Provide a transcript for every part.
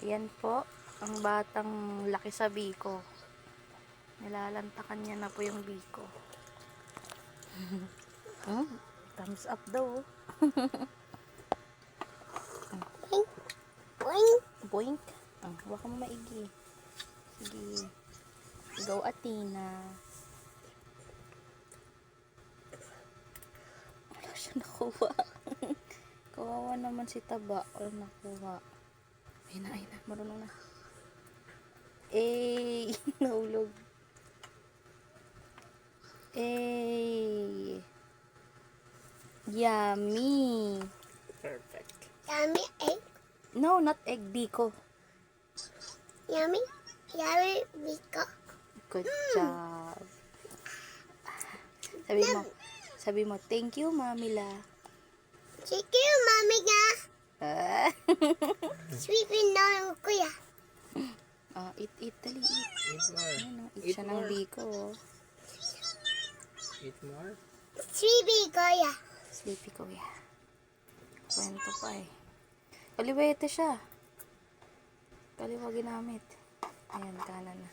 Ayan po, ang batang laki sa biko. Nilalantakan niya na po yung biko. hmm, thumbs up daw. oh. Boing. Boink. Ah, huwag mo maigi. Sige. Go, Athena. Wala siya nakuha. Kawawa naman si Taba. Wala nakuha. Ayun na, ayun na. Marunong na. Eh, nahulog. Eh. Yummy. Perfect. Yummy egg. No, not egg, biko. Yummy. Yummy biko. Good job. Sabi mo, sabi mo, thank you, Mamila. Sige, mami nga. Sweeping na ko ya. Ah, eat, eat, dali, eat. Eat more. Ano, eat, Eat siya ng more. biko. oh. Eat more. Sweeping ko ya. Sleepy ko, yeah. Kwento pa eh. Kaliwete siya. Kaliwa ginamit. Ayan, kanan na.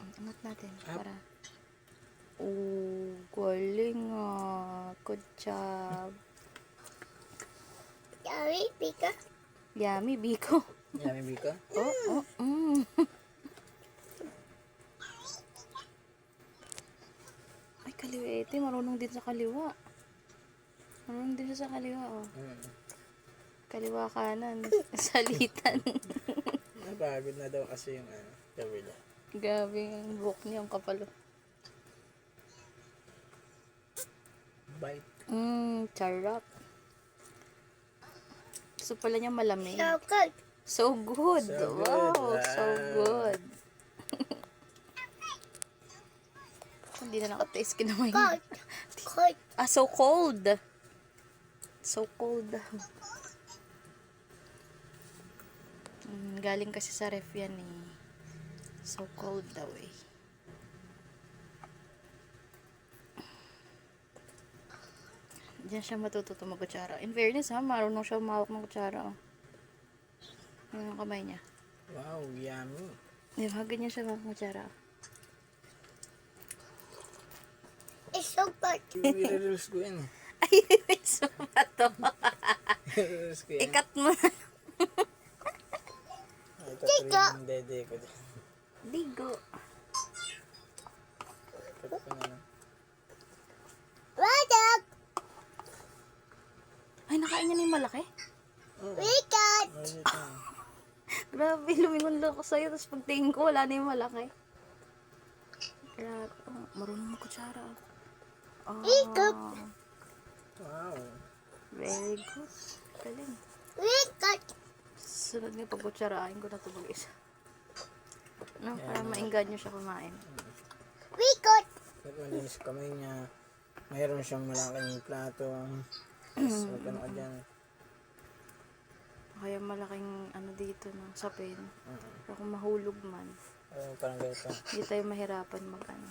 Angat natin para... Oh, galing ah. Good job. Yummy biko. Yummy, Biko. Yummy biko. Oh, oh, mm. Ay, kaliwete. Marunong din sa kaliwa. Marunong din sa kaliwa, oh. Mm. Kaliwa kanan. Salitan. Napagod na daw kasi yung ano, kabila. Gabi ang buhok niya, ang kapalo. Bite. Mmm, charap. Gusto pala niya malamig. So good. So good. So good. Wow, so Wow. good. Hindi na nakataste kinamay niya. Good. Ah, so cold. So cold. Mm, galing kasi sa ref yan eh. So cold daw eh. Diyan siya matututo mag-kutsara. In fairness ha, marunong siya umawak ng kutsara. Oh. Yan ang kamay niya. Wow, yummy. Di ba? Ganyan siya mag-kutsara. It's so good. I-reels ko yan eh. Ay, so ba to? I-reels ko yan. Ikat mo na. Yung dede ko. Digo. Ito pa na lang. What's up? Ay, nakain niya na yung malaki? We got. Ulit na. Grabe, lumingon lang ako sa'yo. Tapos pagtingin ko, wala na yung malaki. Grabe. Oh, marunong magkutsara. Oh, Ikot. Wow. very good. Galing. We got. Sunod nga pagkutsarain ko na ito mag-isa. No, para mainggan nyo siya kumain. We got. At malinis kamay niya. Mayroon siyang malaking plato. Tapos na ka dyan. Kaya malaking ano dito no, sapin. Mm. Pero kung mahulog man, Ayun, parang ganito. hindi tayo mahirapan mag ano,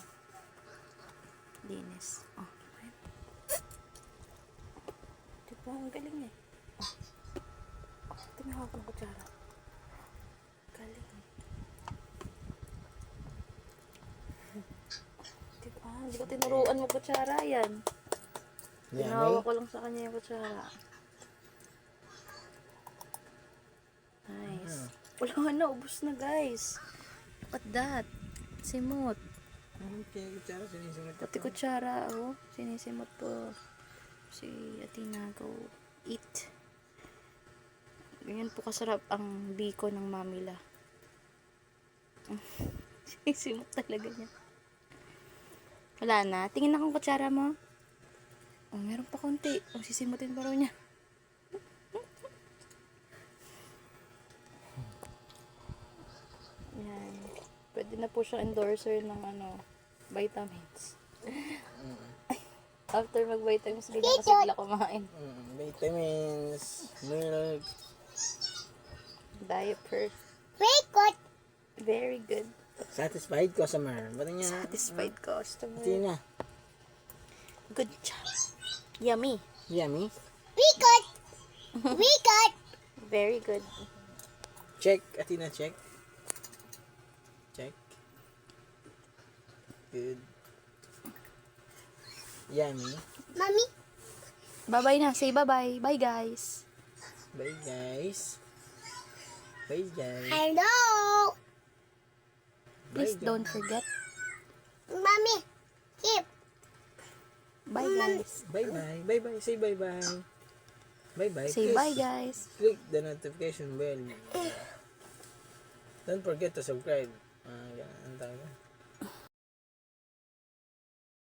linis. Oh. Diba, ang galing eh. Oh. Ito may hawak ng kutsara. Galing eh. Diba, hindi ko tinuruan mo kutsara yan. Yummy. Tinawag ko lang sa kanya yung kutsara. Nice. Wala na, ubus na guys. Look at that. Simot. Pati kutsara, oh. Sinisimot po. Si Athena, go eat. Ganyan po kasarap ang biko ng mamila. Sinisimot talaga niya. Wala na. Tingin na kung kutsara mo. Oh, meron pa konti. Oh, sisimutin pa raw niya. Yan. Pwede na po siya endorser ng ano, vitamins. After mag-vitamins, hindi na kasi sila kumain. Mm, vitamins, milk. Diaper. We got. Very good. Satisfied customer. Ba't niya? Satisfied customer. Tina. Good job. Yummy. Yummy. We got. We good. Very good. Check. Atina, check. Check. Good. Yummy. Mommy. Bye-bye na. Say bye-bye. Bye, guys. Bye, guys. Bye, guys. Hello. Please Bye, don't forget. Mommy. Keep. Bye, guys. Bye-bye. Bye-bye. Say bye-bye. Bye-bye. Say Please bye, guys. Click the notification bell. Don't forget to subscribe. Ah. Ang tawag.